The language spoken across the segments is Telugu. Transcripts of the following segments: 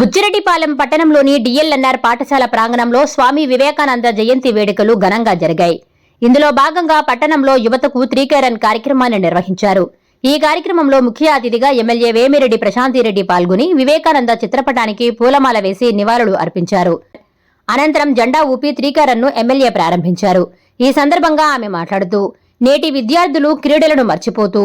బుచ్చిరెడ్డిపాలెం పట్టణంలోని డిఎల్ఎన్ఆర్ పాఠశాల ప్రాంగణంలో స్వామి వివేకానంద జయంతి వేడుకలు ఘనంగా జరిగాయి. ఇందులో భాగంగా పట్టణంలో యువతకు త్రీకేరన్ కార్యక్రమాన్ని నిర్వహించారు. ఈ కార్యక్రమంలో ముఖ్య అతిథిగా ఎమ్మెల్యే వేమిరెడ్డి ప్రశాంతిరెడ్డి పాల్గొని వివేకానంద చిత్రపటానికి పూలమాల వేసి నివాళులు అర్పించారు. అనంతరం జెండా ఊపి త్రీకరన్ను ఎమ్మెల్యే ప్రారంభించారు. ఈ సందర్భంగా ఆమె మాట్లాడుతూ నేటి విద్యార్థులు క్రీడలను మర్చిపోతూ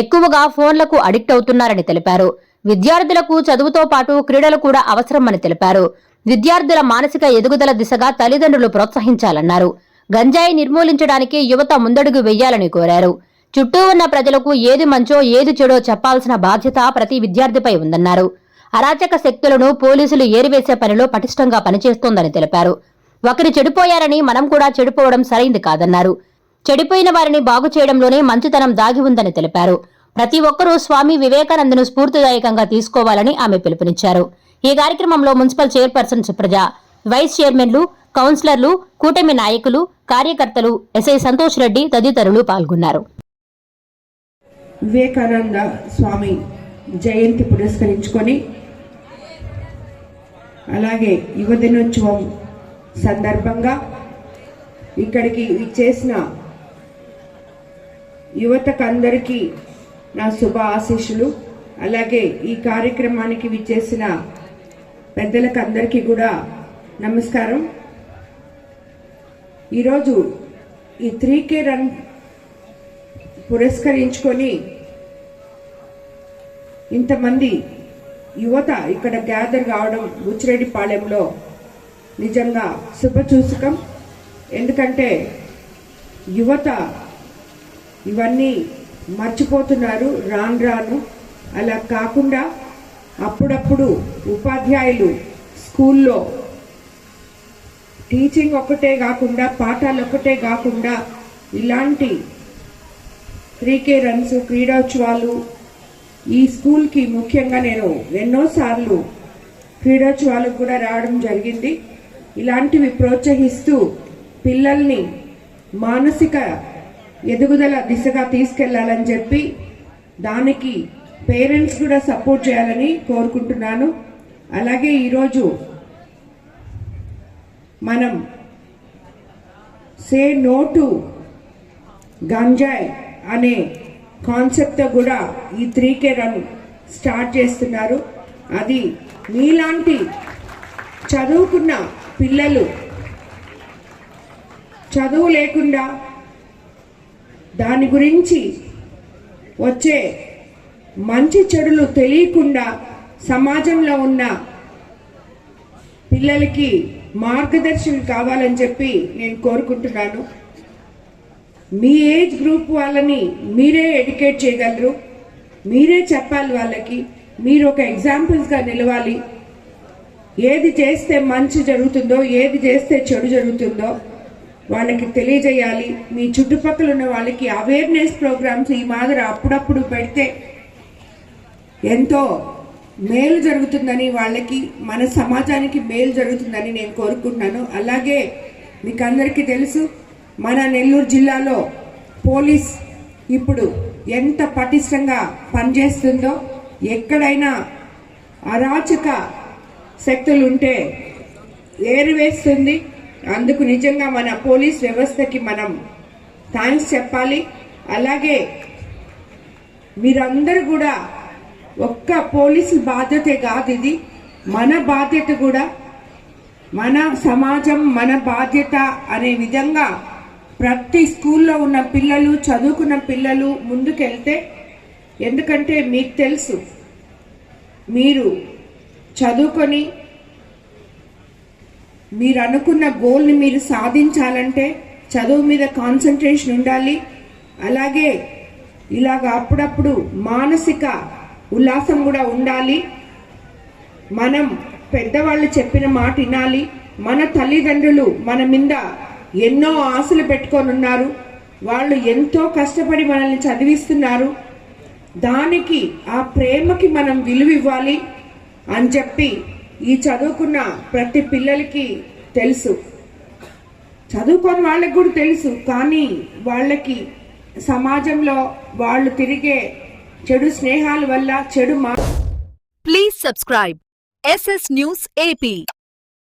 ఎక్కువగా ఫోన్లకు అడిక్ట్ అవుతున్నారని తెలిపారు. విద్యార్థులకు చదువుతో పాటు క్రీడలు కూడా అవసరమని తెలిపారు. విద్యార్థుల మానసిక ఎదుగుదల దిశగా తల్లిదండ్రులు ప్రోత్సహించాలన్నారు. గంజాయి నిర్మూలించడానికి యువత ముందడుగు వెయ్యాలని కోరారు. చుట్టూ ఉన్న ప్రజలకు ఏది మంచో ఏది చెడో చెప్పాల్సిన బాధ్యత ప్రతి విద్యార్థిపై ఉందన్నారు. అరాచక శక్తులను పోలీసులు ఏరివేసే పనిలో పటిష్టంగా పనిచేస్తోందని తెలిపారు. ఒకరు చెడిపోయారని మనం కూడా చెడిపోవడం సరైంది కాదన్నారు. చెడిపోయిన వారిని బాగు చేయడంలోనే మంచితనం దాగి ఉందని తెలిపారు. ప్రతి ఒక్కరూ స్వామి వివేకానందను స్ఫూర్తిదాయకంగా తీసుకోవాలని ఆమె పిలుపునిచ్చారు. ఈ కార్యక్రమంలో మున్సిపల్ చైర్పర్సన్ సుప్రజ వైస్ చైర్మన్లు కౌన్సిలర్లు కూటమి నాయకులు కార్యకర్తలు ఎస్ఐ సంతోష్ రెడ్డి తదితరులు పాల్గొన్నారు. వివేకానంద స్వామి జయంతి పురస్కరించుకొని అలాగే యువ దినోత్సవం సందర్భంగా ఇక్కడికి చేసిన యువతకు అందరికీ నా శుభ ఆశీస్సులు అలాగే ఈ కార్యక్రమానికి విచ్చేసిన పెద్దలకు అందరికీ కూడా నమస్కారం. ఈరోజు ఈ త్రీ కే రన్ పురస్కరించుకొని ఇంతమంది యువత ఇక్కడ గ్యాదర్ కావడం బుచ్చిరెడ్డిపాళెంలో నిజంగా శుభచూసుకం. ఎందుకంటే యువత ఇవన్నీ మర్చిపోతున్నారు. రాను రాను. అలా కాకుండా అప్పుడప్పుడు ఉపాధ్యాయులు స్కూల్లో టీచింగ్ ఒక్కటే కాకుండా పాఠాలు ఒక్కటే కాకుండా ఇలాంటి త్రీకే రన్స్ క్రీడోత్సవాలు ఈ స్కూల్కి ముఖ్యంగా నేను ఎన్నోసార్లు క్రీడోత్సవాలకు కూడా రావడం జరిగింది. ఇలాంటివి ప్రోత్సహిస్తూ పిల్లల్ని మానసిక ఎదుగుదల దిశగా తీసుకెళ్ళాలని చెప్పి దానికి పేరెంట్స్ కూడా సపోర్ట్ చేయాలని కోరుకుంటున్నాను. అలాగే ఈరోజు మనం సే నో టు గంజాయ్ అనే కాన్సెప్ట్తో కూడా ఈ త్రీ కే రన్ స్టార్ట్ చేస్తున్నారు. అది మీలాంటి చదువుకున్న పిల్లలు చదువు లేకుండా దాని గురించి వచ్చే మంచి చెడులు తెలియకుండా సమాజంలో ఉన్న పిల్లలకి మార్గదర్శకులు కావాలని చెప్పి నేను కోరుకుంటున్నాను. మీ ఏజ్ గ్రూప్ వాళ్ళని మీరే ఎడ్యుకేట్ చేయగలరు. మీరే చెప్పాలి వాళ్ళకి మీరు ఒక ఎగ్జాంపుల్స్గా నిలవాలి. ఏది చేస్తే మంచి జరుగుతుందో ఏది చేస్తే చెడు జరుగుతుందో వాళ్ళకి తెలియజేయాలి. మీ చుట్టుపక్కల ఉన్న వాళ్ళకి అవేర్నెస్ ప్రోగ్రామ్స్ ఈ మాదిరి అప్పుడప్పుడు పెడితే ఎంతో మేలు జరుగుతుందని వాళ్ళకి మన సమాజానికి మేలు జరుగుతుందని నేను కోరుకుంటున్నాను. అలాగే మీకు అందరికీ తెలుసు మన నెల్లూరు జిల్లాలో పోలీస్ ఇప్పుడు ఎంత పటిష్టంగా పనిచేస్తుందో ఎక్కడైనా అరాచక శక్తులు ఉంటే ఏరువేస్తుంది అందుకు నిజంగా మన పోలీస్ వ్యవస్థకి మనం థ్యాంక్స్ చెప్పాలి. అలాగే మీరందరూ కూడా ఒక్క పోలీసు బాధ్యతే కాదు ఇది. మన బాధ్యత కూడా మన సమాజం మన బాధ్యత అనే విధంగా ప్రతి స్కూల్లో ఉన్న పిల్లలు చదువుకున్న పిల్లలు ముందుకెళ్తే ఎందుకంటే మీకు తెలుసు మీరు చదువుకొని మీరు అనుకున్న గోల్ని మీరు సాధించాలంటే చదువు మీద కాన్సన్ట్రేషన్ ఉండాలి. అలాగే ఇలాగ అప్పుడప్పుడు మానసిక ఉల్లాసం కూడా ఉండాలి. మనం పెద్దవాళ్ళు చెప్పిన మాట వినాలి. మన తల్లిదండ్రులు మన మీద ఎన్నో ఆశలు పెట్టుకొని ఉన్నారు వాళ్ళు ఎంతో కష్టపడి మనల్ని చదివిస్తున్నారు. దానికి ఆ ప్రేమకి మనం విలువ ఇవ్వాలి అని చెప్పి ఈ చదువుకున్న ప్రతి పిల్లలకి తెలుసు. చదువుకొని వాళ్ళకి కూడా తెలుసు. కానీ వాళ్ళకి సమాజంలో వాళ్ళు తిరిగే చెడు స్నేహాల వల్ల చెడు మా please subscribe SS news AP